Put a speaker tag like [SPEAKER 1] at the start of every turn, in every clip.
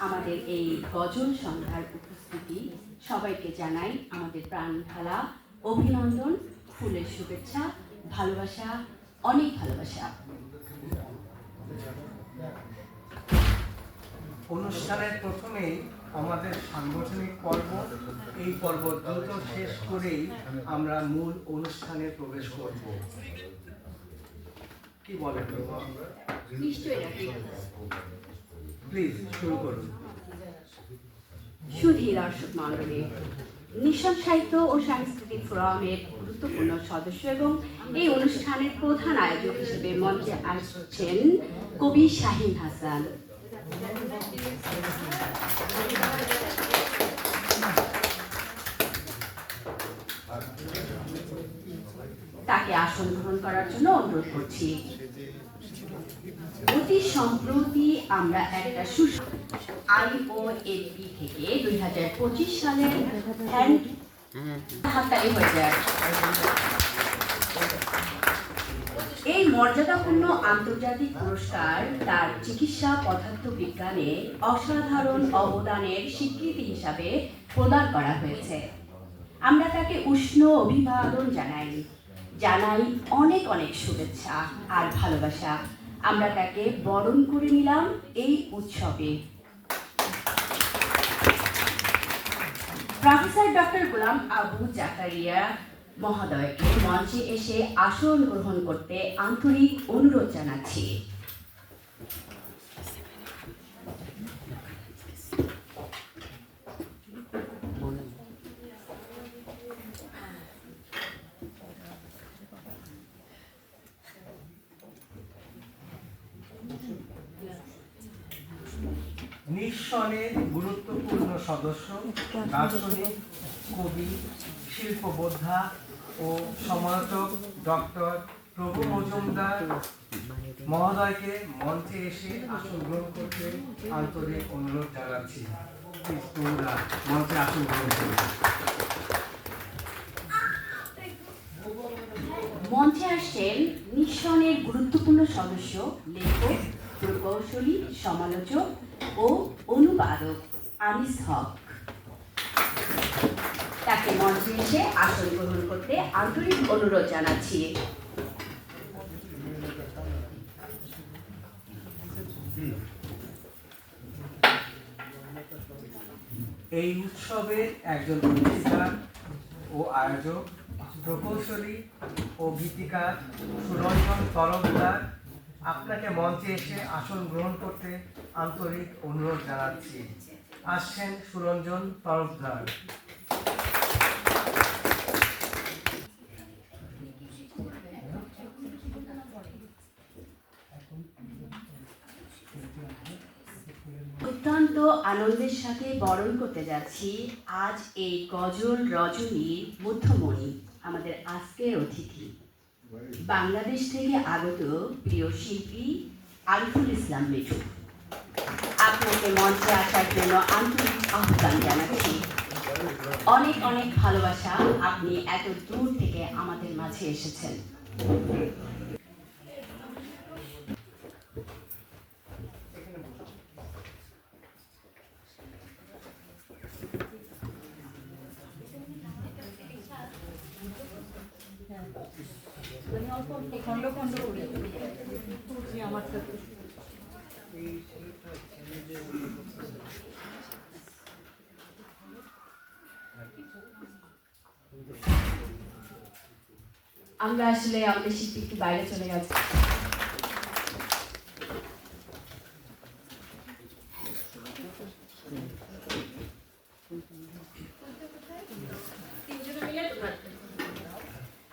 [SPEAKER 1] আমাদের এই গজল সন্ধ্যার উপস্থিতি সবাইকে জানাই আমাদের প্রাণ ঢালা অভিনন্দন ফুলের শুভেচ্ছা ভালোবাসা অনেক ভালোবাসা।
[SPEAKER 2] অনুষ্ঠানের প্রথমেই আমাদের সাংগঠনিক পর্ব এই পর্ব দ্রুত শেষ করেই আমরা মূল অনুষ্ঠানে প্রবেশ করব। কি বলেন?
[SPEAKER 1] নিশ্চয়ই
[SPEAKER 2] প্লিজ শুরু করুন।
[SPEAKER 1] সুধী দর্শক মণ্ডলী নিশন সাহিত্য ও সাংস্কৃতিক ফোরামের গুরুত্বপূর্ণ সদস্য এবং এই অনুষ্ঠানের প্রধান আয়োজক হিসেবে মঞ্চে আসছেন কবি শাহিন হাসান। তাকে আসন গ্রহণ করার জন্য অনুরোধ করছি। অতি সম্প্রতি আমরা একটা আইওএপি থেকে দুই হাজার পঁচিশ সালের এই মর্যাদাপূর্ণ আন্তর্জাতিক পুরস্কার তার চিকিৎসা পদার্থ বিজ্ঞানে অসাধারণ অবদানের স্বীকৃতি হিসাবে প্রদান করা হয়েছে। আমরা তাকে উষ্ণ অভিবাদন জানাই। জানাই অনেক অনেক শুভেচ্ছা আর ভালোবাসা। আমরা তাকে বরণ করে নিলাম এই উৎসবে। প্রফেসর ডক্টর গোলাম আবু জাকারিয়া মহোদয়কে মঞ্চে এসে আসন গ্রহণ করতে আন্তরিক অনুরোধ জানাচ্ছি।
[SPEAKER 2] নিঃসনের গুরুত্বপূর্ণ সদস্য, দার্শনিক, কবি, শিল্পবোদ্ধা ও সমালোচক ডক্টর প্রভু মজুমদার মহোদয়কে মঞ্চে এসে আসন গ্রহণ করতে আন্তরিক অনুরোধ জানাচ্ছি। মঞ্চে আসন গ্রহণ করুন।
[SPEAKER 1] মঞ্চে আসছেন মিশনের গুরুত্বপূর্ণ সদস্য, লেখক, প্রকৌশলী, সমালোচক ও অনুবাদক আনিস হক। তাকে মঞ্চে এসে আসন গ্রহণ করতে আন্তরিক অনুরোধ জানাচ্ছি।
[SPEAKER 2] এই উৎসবের একজন গীতিকার ও আয়োজক, প্রকৌশলী ও গীতিকার সুরঞ্জন তরফদার আপনাকে মঞ্চে এসে আসন গ্রহণ করতে আন্তরিক অনুরোধ জানাচ্ছি। আসছেন সুরঞ্জন তরফদার।
[SPEAKER 1] অত্যন্ত আনন্দের সাথে বরণ করতে যাচ্ছি আজ এই গজল রজনীর মধ্যমণি, আমাদের আজকের অতিথি। বাংলাদেশ থেকে আগত প্রিয় শিল্পী আরিফুল ইসলাম মিঠু। আপনাকে মঞ্চে আসার জন্য আন্তরিক আহ্বান জানাচ্ছি। অনেক অনেক ভালোবাসা আপনি এত দূর থেকে আমাদের মাঝে এসেছেন। আমরা আসলে আমাদের শিল্পী একটু বাইরে চলে গেছে।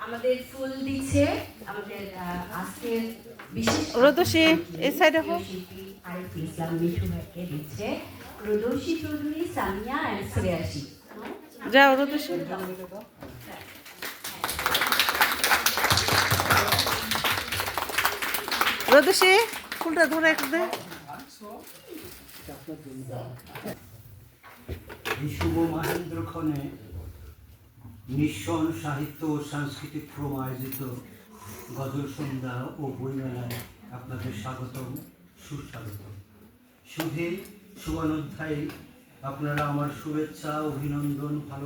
[SPEAKER 1] আমাদের ফুল দিচ্ছে আমাদের আহ, আজকের বিশেষ
[SPEAKER 3] রোদসী, এই side হোক।
[SPEAKER 1] শিল্পী ইসলাম মিঠু ভাইকে দিচ্ছে রোদসী চৌধুরী সামিয়া অ্যান্ড শ্রেয়াসী
[SPEAKER 3] যাও রোদসী রোদসী ফুলটা ধরে একটু দে।
[SPEAKER 4] শুভ মাহেন্দ্রক্ষণে নিঃসন সাহিত্য ও সাংস্কৃতিক ফোরাম আয়োজিত গজল সন্ধ্যা ও বইমেলায় আপনাদের স্বাগতম সুস্বাগতম। শুভে সুবর্ণোধ্যায়ী আপনারা আমার শুভেচ্ছা অভিনন্দন ভালো